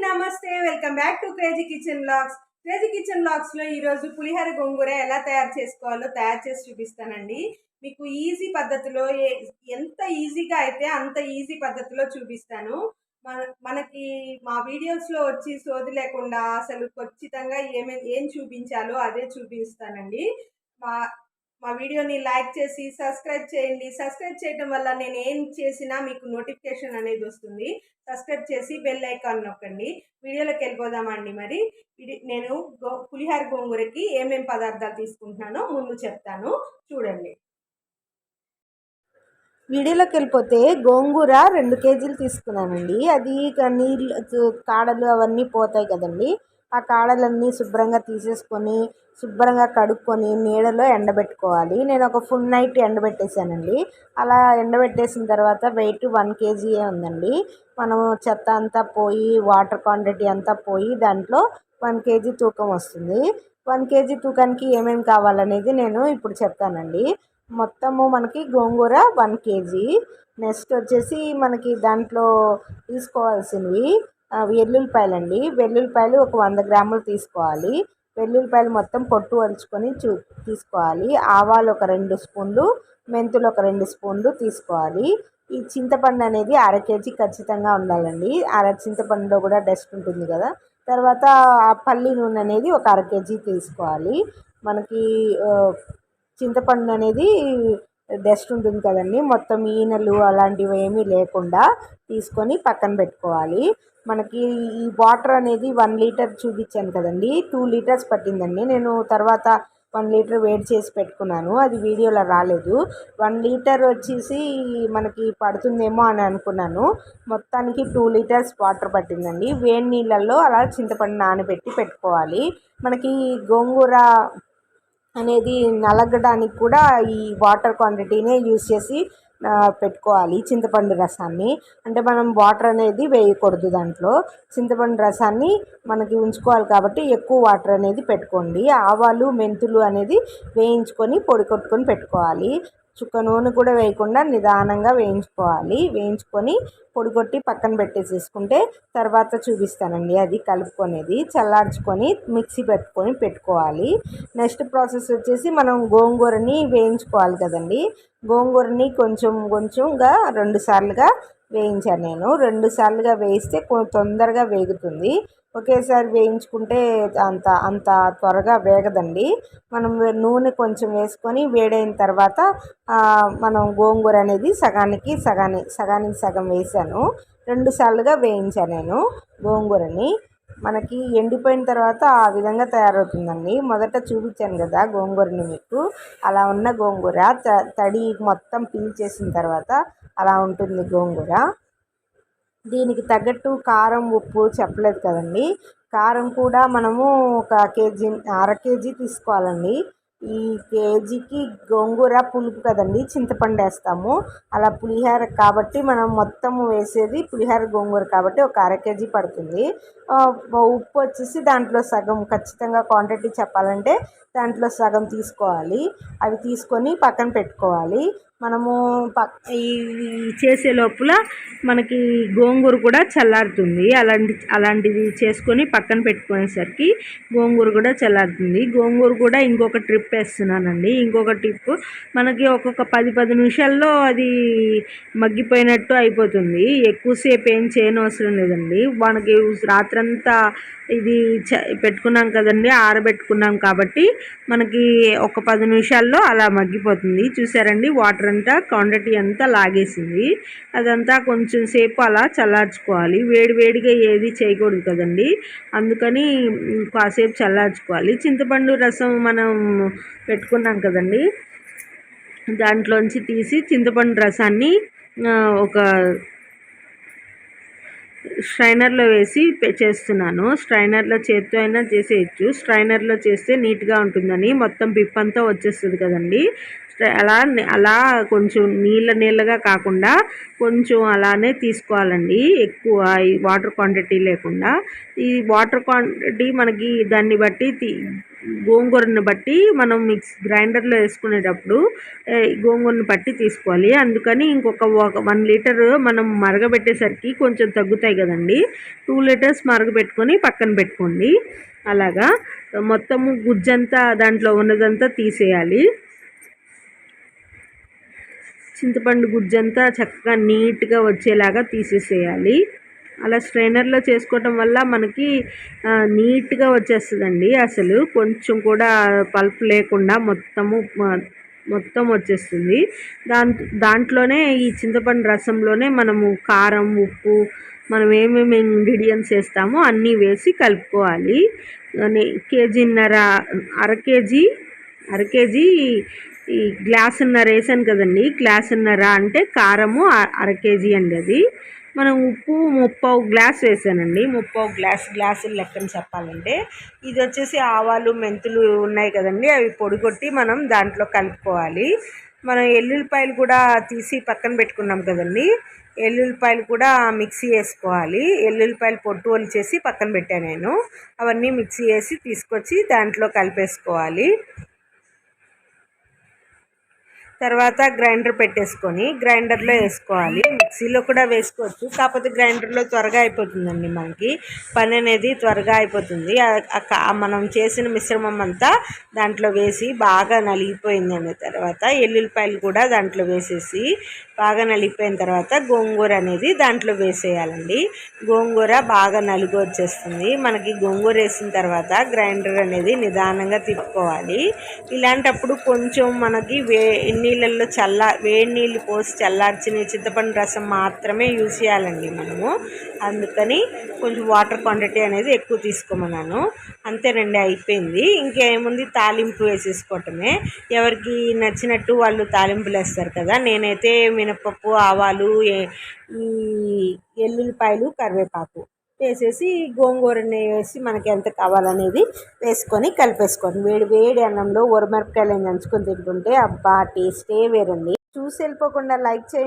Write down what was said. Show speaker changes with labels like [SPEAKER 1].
[SPEAKER 1] నమస్తే welcome back to crazy kitchen blogs crazy kitchen బ్లాగ్స్లో ఈరోజు పులిహోర గోంగూర ఎలా తయారు చేసుకోవాలో తయారు చేసి చూపిస్తానండి. మీకు ఈజీ పద్ధతిలో ఏ- ఎంత ఈజీగా అయితే అంత ఈజీ పద్ధతిలో చూపిస్తాను. మన మనకి మా వీడియోస్లో వచ్చి సోది లేకుండా అసలు ఖచ్చితంగా ఏమే ఏం చూపించాలో అదే చూపిస్తానండి. మా మా వీడియోని లైక్ చేసి సబ్స్క్రైబ్ చేయండి. సబ్స్క్రైబ్ చేయడం వల్ల నేను ఏం చేసినా మీకు నోటిఫికేషన్ అనేది వస్తుంది. సబ్స్క్రైబ్ చేసి బెల్ ఐకాన్ నొక్కండి. వీడియోలోకి వెళ్ళిపోదామండి మరి? నేను గో పులిహార గోంగూరకి ఏమేం పదార్థాలు తీసుకుంటున్నానో ముందు చెప్తాను. చూడండి.
[SPEAKER 2] వీడియోలోకి వెళ్ళిపోతే గోంగూర రెండు కేజీలు తీసుకున్నానండి. అది ఇక నీళ్ళు కాడలు అవన్నీ పోతాయి కదండి. ఆ కాడలన్నీ శుభ్రంగా తీసేసుకొని శుభ్రంగా కడుక్కొని నీడలో ఎండబెట్టుకోవాలి. నేను ఒక ఫుల్ నైట్ ఎండబెట్టేసానండి అలా ఎండబెట్టేసిన తర్వాత వెయిట్ వన్ కేజీయే ఉందండి. మనం చెత్త అంతా పోయి వాటర్ క్వాంటిటీ అంతా పోయి దాంట్లో వన్ కేజీ తూకం వస్తుంది. వన్ కేజీ తూకానికి ఏమేమి కావాలనేది నేను ఇప్పుడు చెప్తానండి. మొత్తము మనకి గోంగూర వన్ కేజీ. నెక్స్ట్ వచ్చేసి మనకి దాంట్లో తీసుకోవాల్సినవి వెల్లుల్లిపాయలు అండి వెల్లుల్లిపాయలు ఒక వంద గ్రాములు తీసుకోవాలి. వెల్లుల్లిపాయలు మొత్తం పొట్టు వలుచుకొని చూ తీసుకోవాలి. ఆవాలు ఒక రెండు స్పూన్లు మెంతులు ఒక రెండు స్పూన్లు తీసుకోవాలి. ఈ చింతపండు అనేది అర కేజీ ఖచ్చితంగా ఉండాలండి. అర చింతపండులో కూడా డస్ట్ ఉంటుంది కదా. తర్వాత ఆ పల్లి నూనె అనేది ఒక అర కేజీ తీసుకోవాలి. మనకి చింతపండు అనేది డస్ట్ ఉంటుంది కదండి. మొత్తం ఈనలు అలాంటివి ఏమీ లేకుండా తీసుకొని పక్కన పెట్టుకోవాలి. మనకి ఈ వాటర్ అనేది వన్ లీటర్ చూపించాను కదండి. టూ లీటర్స్ పట్టిందండి. నేను తర్వాత వన్ లీటర్ వేడి చేసి పెట్టుకున్నాను. అది వీడియోలో రాలేదు. వన్ లీటర్ వచ్చేసి మనకి పడుతుందేమో అని అనుకున్నాను. మొత్తానికి టూ లీటర్స్ వాటర్ పట్టిందండి. వేడి నీళ్ళల్లో అలా చింతపండు నానబెట్టి పెట్టుకోవాలి. మనకి గోంగూర అనేది నలగడానికి కూడా ఈ వాటర్ క్వాంటిటీనే యూస్ చేసి పెట్టుకోవాలి చింతపండు రసాన్ని. అంటే మనం వాటర్ అనేది వేయకూడదు దాంట్లో. చింతపండు రసాన్ని మనకి ఉంచుకోవాలి కాబట్టి ఎక్కువ వాటర్ అనేది పెట్టుకోండి. ఆవాలు మెంతులు అనేది వేయించుకొని పొడి కొట్టుకొని పెట్టుకోవాలి. చుక్క నూనె కూడా వేయకుండా నిదానంగా వేయించుకోవాలి. వేయించుకొని పొడి కొట్టి పక్కన పెట్టేసేసుకుంటే తర్వాత చూపిస్తానండి అది కలుపుకునేది. చల్లార్చుకొని మిక్సీ పెట్టుకొని పెట్టుకోవాలి. నెక్స్ట్ ప్రాసెస్ వచ్చేసి మనం గోంగూరని వేయించుకోవాలి కదండి. గోంగూరని కొంచెం కొంచెంగా రెండు సార్లుగా వేయించాను నేను. రెండు సార్లుగా వేయిస్తే తొందరగా వేగుతుంది. ఒకేసారి వేయించుకుంటే అంత అంత త్వరగా వేగదండి. మనం నూనె కొంచెం వేసుకొని వేడైన తర్వాత మనం గోంగూర అనేది సగానికి సగాని సగానికి సగం వేసాను. రెండు సార్లుగా వేయించాను నేను గోంగూరని. మనకి ఎండిపోయిన తర్వాత ఆ విధంగా తయారవుతుందండి. మొదట చూపించాను కదా గోంగూరని మీకు. అలా ఉన్న గోంగూర త- తడి మొత్తం పీల్చేసిన తర్వాత అలా ఉంటుంది గోంగూర. దీనికి తగ్గట్టు కారం ఉప్పు చెప్పలేదు కదండి. కారం కూడా మనము ఒక కేజీ అర కేజీ తీసుకోవాలండి. ఈ కేజీకి గోంగూర పులుపు కదండి చింతపండు వేస్తాము. అలా పులిహోర కాబట్టి మనం మొత్తం వేసేది పులిహోర గోంగూర కాబట్టి ఒక అర కేజీ పడుతుంది. ఉప్పు వచ్చేసి దాంట్లో సగం ఖచ్చితంగా క్వాంటిటీ చెప్పాలంటే దాంట్లో సగం తీసుకోవాలి. అవి తీసుకొని పక్కన పెట్టుకోవాలి. మనము పక్ ఈ చేసే లోపల మనకి గోంగూర కూడా చల్లారుతుంది. అలాంటి అలాంటిది చేసుకొని పక్కన పెట్టుకునేసరికి గోంగూర కూడా చల్లారుతుంది. గోంగూర కూడా ఇంకొక ట్రిప్ వేస్తున్నానండి. ఇంకొక ట్రిప్ మనకి ఒక్కొక్క పది పది నిమిషాల్లో అది మగ్గిపోయినట్టు అయిపోతుంది. ఎక్కువసేపు ఏం చేయనవసరం లేదండి. మనకి రాత్రంతా ఇది చ పెట్టుకున్నాం కదండి ఆరబెట్టుకున్నాం కాబట్టి మనకి ఒక పది నిమిషాల్లో అలా మగ్గిపోతుంది. చూసారండి వాటర్ అంతా క్వాంటిటీ అంతా లాగేసింది. అదంతా కొంచెం సేపు అలా చల్లార్చుకోవాలి. వేడివేడిగా ఏది చేయకూడదు కదండి. అందుకని కాసేపు చల్లార్చుకోవాలి. చింతపండు రసం మనం పెట్టుకున్నాం కదండి. దాంట్లోంచి తీసి చింతపండు రసాన్ని ఒక స్ట్రైనర్లో వేసి చేస్తున్నాను. స్ట్రైనర్లో చేత్తో అయినా చేసేయచ్చు. స్ట్రైనర్లో చేస్తే నీట్గా ఉంటుందని మొత్తం పిప్పంతా వచ్చేస్తుంది కదండి. అలా అలా కొంచెం నీళ్ళ నీళ్ళగా కాకుండా కొంచెం అలానే తీసుకోవాలండి. ఎక్కువ ఈ వాటర్ క్వాంటిటీ లేకుండా. ఈ వాటర్ క్వాంటిటీ మనకి దాన్ని బట్టి తీ గోంగూరని బట్టి మనం మిక్స్ గ్రైండర్లో వేసుకునేటప్పుడు గోంగూరను గోంగూరని బట్టి తీసుకోవాలి. అందుకని ఇంకొక వన్ లీటర్ మనం మరగబెట్టేసరికి కొంచెం తగ్గుతాయి కదండి. టూ లీటర్స్ మరగబెట్టుకొని పక్కన పెట్టుకోండి. అలాగా. మొత్తము గుజ్జంతా దాంట్లో ఉన్నదంతా తీసేయాలి. చింతపండు గుజ్జంతా చక్కగా నీట్గా వచ్చేలాగా తీసేసేయాలి. అలా స్ట్రైనర్లో చేసుకోవటం వల్ల మనకి నీట్గా వచ్చేస్తుందండి అసలు. కొంచెం కూడా పల్ప్ లేకుండా మొత్తము మొత్తం వచ్చేస్తుంది. దాంట్ దాంట్లోనే ఈ చింతపండు రసంలోనే మనము కారం ఉప్పు మనం ఏమేమి ఇంగ్రీడియంట్స్ వేస్తామో అన్నీ వేసి కలుపుకోవాలి. కేజీన్నర అర కేజీ అర కేజీ ఈ గ్లాసున్నర వేసాను కదండి గ్లాసున్నర అంటే కారము అర కేజీ అండి అది. మనం ఉప్పు ముప్పావు గ్లాస్ వేసానండి ముప్పావు గ్లాస్ గ్లాసులు లెక్కన చెప్పాలంటే. ఇది వచ్చేసి ఆవాలు మెంతులు ఉన్నాయి కదండి అవి పొడిగొట్టి మనం దాంట్లో కలుపుకోవాలి. మనం ఎల్లుల్లిపాయలు కూడా తీసి పక్కన పెట్టుకున్నాం కదండి ఎల్లుల్లిపాయలు కూడా మిక్సీ వేసుకోవాలి. ఎల్లుల్లిపాయలు పొట్టు చేసి పక్కన పెట్టాను నేను అవన్నీ మిక్సీ వేసి తీసుకొచ్చి దాంట్లో కలిపేసుకోవాలి. తర్వాత గ్రైండర్ పెట్టేసుకొని గ్రైండర్లో వేసుకోవాలి. మిక్సీలో కూడా వేసుకోవచ్చు. కాకపోతే గ్రైండర్లో త్వరగా అయిపోతుందండి మనకి. పని అనేది త్వరగా అయిపోతుంది. మనం చేసిన మిశ్రమం అంతా దాంట్లో వేసి బాగా నలిగిపోయింది తర్వాత ఎల్లుల్లిపాయలు కూడా దాంట్లో వేసేసి బాగా నలిగిపోయిన తర్వాత గోంగూర అనేది దాంట్లో వేసేయాలండి. గోంగూర బాగా నలుగు వచ్చేస్తుంది. మనకి గోంగూర వేసిన తర్వాత గ్రైండర్ అనేది నిదానంగా తిప్పుకోవాలి. ఇలాంటప్పుడు కొంచెం మనకి వే ఎన్ని నీళ్ళల్లో చల్ల వేడి నీళ్ళు పోసి చల్లార్చిన చింతపండు రసం మాత్రమే యూజ్ చేయాలండి మనము. అందుకని కొంచెం వాటర్ క్వాంటిటీ అనేది ఎక్కువ తీసుకోమన్నాను. అంతేనండి అయిపోయింది. ఇంకేముంది? తాలింపు వేసేసుకోవటమే. ఎవరికి నచ్చినట్టు వాళ్ళు తాలింపులు వేస్తారు కదా. నేనైతే మినపప్పు ఆవాలు ఈ ఎల్లుల్లిపాయలు కరివేపాకు. వేసేసి గోంగూరని వేసి మనకి ఎంత కావాలనేది వేసుకొని కలిపేసుకోండి. వేడి వేడి అన్నంలో ఉరమిరపకాయలు నంచుకొని తింటుంటే అబ్బా టేస్టే వేరండి. చూసి వెళ్ళిపోకుండా లైక్ చేయండి.